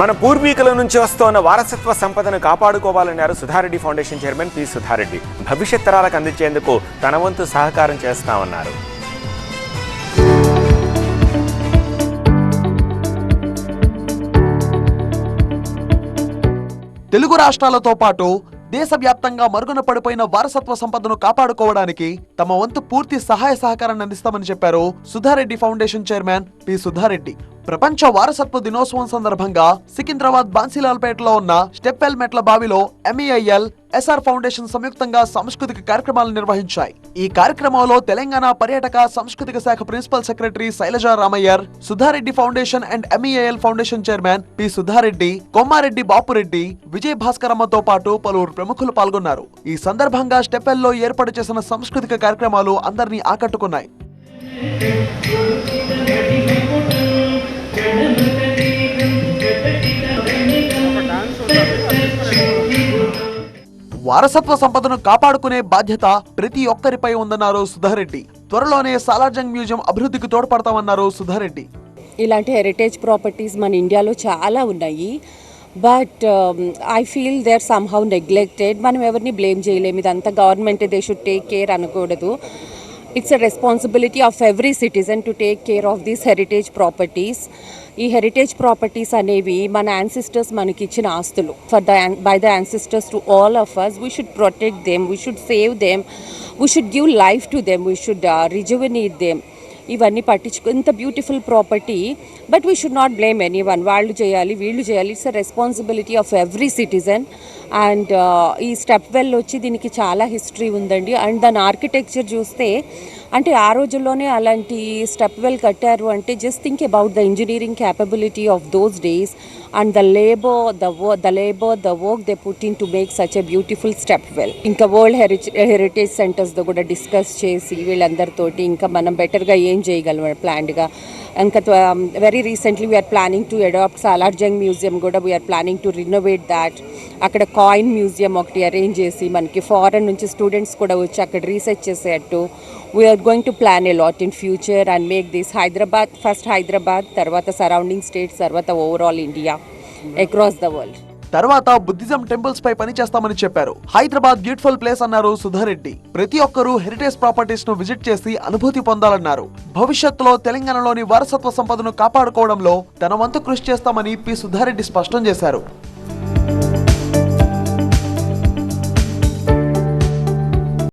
మన పూర్వీకుల నుంచి వస్తోన్న వారసత్వ సంపదను కాపాడుకోవాలన్నారు Sudha Reddy foundation chairman P Sudha Reddy. భవిష్యత్ తరాలకు అందించేందుకు తన వంతు సహకారం చేస్తామన్నారు. తెలుగు రాష్ట్రాలతో పాటు దేశవ్యాప్తంగా మరుగున పడిపోయిన వారసత్వ సంపదను కాపాడుకోవడానికి తమ వంతు పూర్తి సహాయ సహకారాన్ని అందిస్తామని చెప్పారు Sudha Reddy foundation chairman P Sudha Reddy. ప్రపంచ వారసత్వ దినోత్సవం సందర్భంగా సికింద్రాబాద్ బాన్సీలాల్పేటలో ఉన్న స్టెప్వెల్ మెట్ల బావిలో ఎంఈఐఎల్ ఎస్ఆర్ ఫౌండేషన్ సంయుక్తంగా సాంస్కృతిక కార్యక్రమాలు నిర్వహించాయి. ఈ కార్యక్రమంలో తెలంగాణ పర్యాటక సాంస్కృతిక శాఖ principal secretary Shailaja Ramaiyer Sudha Reddy foundation and MEAL foundation chairman P Sudha Reddy Kommareddy Bapureddy Vijay భాస్కరమ్మతో పాటు పలువురు ప్రముఖులు పాల్గొన్నారు. ఈ సందర్భంగా స్టెపెల్లో ఏర్పాటు చేసిన సాంస్కృతిక కార్యక్రమాలు అందరినీ ఆకట్టుకున్నాయి. వారసత్వ సంపదను కాపాడుకునే బాధ్యత ప్రతి ఒక్కరిపై ఉందన్నారు సుధారెడ్డి. త్వరలోనే సాలార్జంగ్ మ్యూజియం అభివృద్ధికి తోడ్పడతామన్నారు సుధారెడ్డి. ఇలాంటి హెరిటేజ్ ప్రాపర్టీస్ మన ఇండియాలో చాలా ఉన్నాయి. But I feel they are somehow neglected మనం ఎవరిని బ్లేమ్ చేయలేము. ఇదంతా government they should take care అనకూడదు. It's a responsibility of every citizen to take care of these heritage properties ఈ హెరిటేజ్ ప్రాపర్టీస్ అనేవి మన యాన్సిస్టర్స్ మనకి ఇచ్చిన ఆస్తులు for the by the ancestors to all of us we should protect them we should save them we should give life to them we should rejuvenate them ఇవన్నీ పట్టించుకో ఇంత beautiful property but we should not blame anyone వాళ్ళు చేయాలి వీళ్ళు చేయాలి. It's a responsibility of every citizen and ఈ stepwell వచ్చి దీనికి చాలా హిస్టరీ ఉందండి. అండ్ దాని ఆర్కిటెక్చర్ చూస్తే అంటే ఆ రోజుల్లోనే అలాంటి స్టెప్ వెల్ కట్టారు అంటే just think about the engineering capability of those days and the labour the వో the labour the work they put in to make such a beautiful stepwell ఇంకా వరల్డ్ హెరిటేజ్ హెరిటేజ్ సెంటర్స్తో కూడా discuss చేసి వీళ్ళందరితోటి ఇంకా మనం బెటర్గా ఏం చేయగలం ప్లాన్డ్గా ఇంకా very recently we are planning to adopt Salar Jung museum కూడా we are planning to renovate that అక్కడ కాయిన్ మ్యూజియం ఒకటి అరేంజ్ చేసి మనకి ఫారెన్ నుంచి స్టూడెంట్స్ కూడా వచ్చి అక్కడ రీసెర్చ్ చేసేటట్టు we are going to plan a lot in future and make this Hyderabad first Hyderabad తర్వాత సరౌండింగ్ స్టేట్స్ తర్వాత overall India across the world తర్వాత బుద్ధిజం టెంపుల్స్ పై చేస్తామని చెప్పారు. హైదరాబాద్ బ్యూటిఫుల్ ప్లేస్ అన్నారు సుధారెడ్డి. ప్రతి ఒక్కరూ హెరిటేజ్ ప్రాపర్టీస్ను విజిట్ చేసి అనుభూతి పొందాలన్నారు. భవిష్యత్తులో తెలంగాణలోని వారసత్వ సంపదను కాపాడుకోవడంలో తన వంతు కృషి చేస్తామని పి సుధారెడ్డి స్పష్టం చేశారు.